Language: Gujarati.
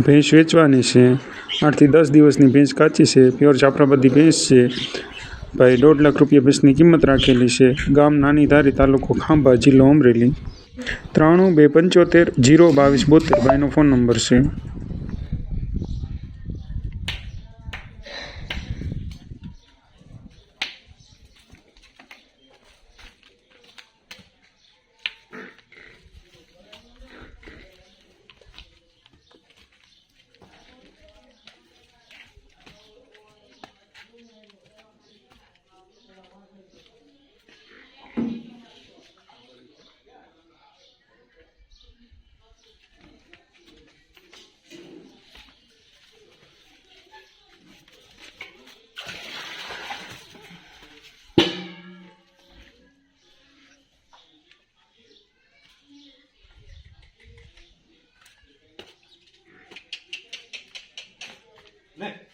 ભેંસ વેચવાની છે. આઠથી દસ દિવસની ભેંસ કાચી છે. પ્યોર જાફરાબાદી ભેંસ છે. ભાઈ, દોઢ લાખ રૂપિયા ભેંસની કિંમત રાખેલી છે. ગામ નાની ધારી તાલુકો ખાંભા, જિલ્લો અમરેલી. ત્રાણું બે પંચોતેર, જીરો બાવીસ બોતેર. ભાઈનો ફોન નંબર છે. ને